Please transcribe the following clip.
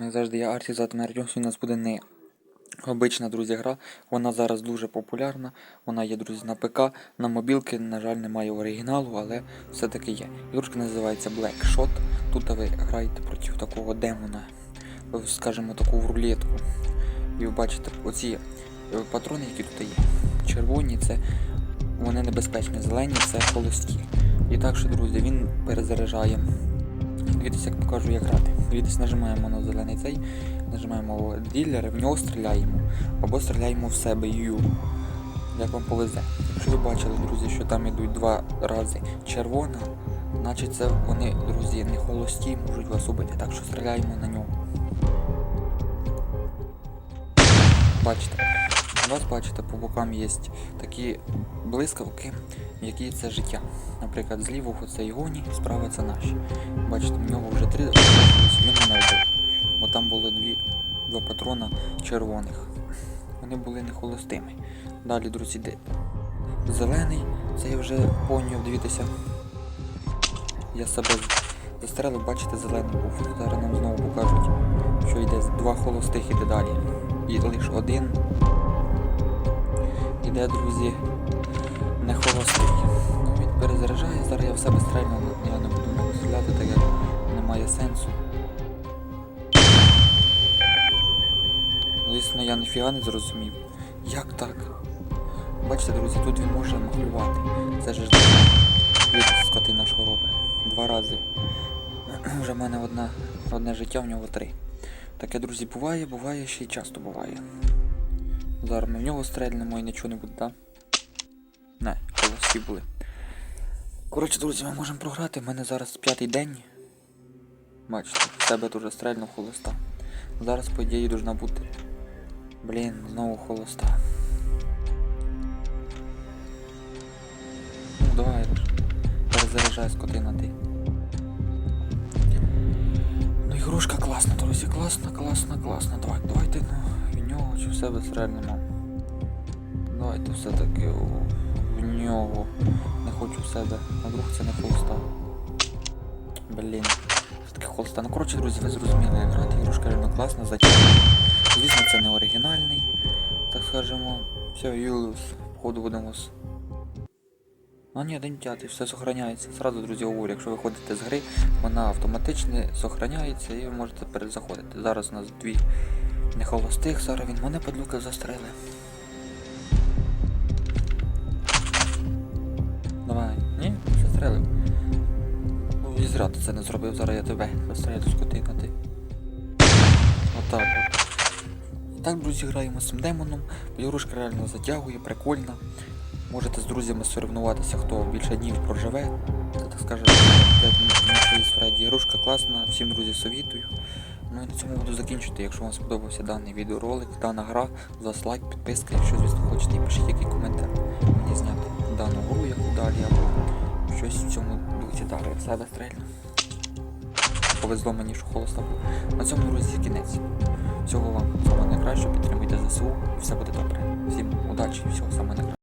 Як завжди, я Арсі Затмер. У нас буде не обична, друзі, гра. Вона зараз дуже популярна. Вона є, друзі, на ПК. На мобілки, на жаль, немає оригіналу, але все-таки є. Ігрушка називається Black Shot. Тут ви граєте проти такого демона, скажімо, таку рулетку. І ви бачите, оці е, патрони, які тут є. Червоні це вони небезпечні, зелені це холості. І так що, друзі, він перезаряджає. Дивіться, як покажу, як грати. Дивіться, нажимаємо на зелений цей, нажимаємо ділер, в нього стріляємо. Або стріляємо в себе Ю. Як вам повезе. Якщо ви бачили, друзі, що там ідуть два рази червона, значить це вони, друзі, не холості, можуть вас убити. Так що стріляємо на нього. Бачите, у вас бачите, по бокам є такі блискавки, які це життя. Наприклад, з лівого це Ігоні, справа це наші. Бачите, в нього вже три він мене вбив. Бо там було дві, два патрона червоних. Вони були не холостими. Далі, друзі, де зелений, це я вже поняв, дивіться. Я себе застрелив, бачите, зелений був. Зараз нам знову покажуть, що йде два холостих іде далі. І лише один. Іде, друзі, не холостий. Ну, він перезаряджає, зараз я в себе стрельну, я не буду нього стріляти, так як немає сенсу. Звісно, я ніфіга не зрозумів. Як так? Бачите, друзі, тут він може махлювати. Це ж скотина що. Два рази. Вже в мене одна, одне життя, в нього три. Таке, друзі, буває, буває, ще й часто буває. Зараз ми в нього стрельнемо і нічого не буде, так? Не, холості були. Коротше, друзі, ми можемо програти. У мене зараз п'ятий день. Бачите, в себе дуже стрельнув холоста. Зараз, по ідеї, должна бути. Блін, знову холоста. Ну, давай. Перезаряджай скотина ти. Ну, ігрушка класна, друзі, класна, класна, класна. Давай, давайте, ну, нього чи в себе стрельнемо. Давайте все-таки в нього. Не хочу в себе. А вдруг це не холоста. Блін. Все-таки холоста. Ну коротше, друзі, ви зрозуміли, як грати. Ігрушка реально класна, затягнута. Звісно, це не оригінальний, так скажемо. Все, Юліус, походу будемо з. А ні, день п'ятий, все сохраняється. Сразу, друзі, говорю, якщо ви ходите з гри, вона автоматично сохраняється і ви можете перезаходити. Зараз у нас дві не холостих, зараз він мене падлюка застрелив. Давай. Ні, застрелив. І зря ти це не зробив, зараз я тебе застрелю скотина ти. Отак от. І так, друзі, граємо з цим демоном. Ігрушка реально затягує, прикольна. Можете з друзями соревнуватися, хто більше днів проживе. Це так скажемо, Фредді. Ігрушка класна, всім друзі совітую. Ну і на цьому буду закінчувати. Якщо вам сподобався даний відеоролик, дана гра, за лайк, підписка, якщо звісно хочете, і пишіть який коментар мені зняти дану гру, яку далі, або щось в цьому дусі далі в себе. Повезло мені, що холоста був. На цьому, друзі, кінець. Всього вам самого найкращого, підтримуйте ЗСУ і все буде добре. Всім удачі і всього самого найкращого.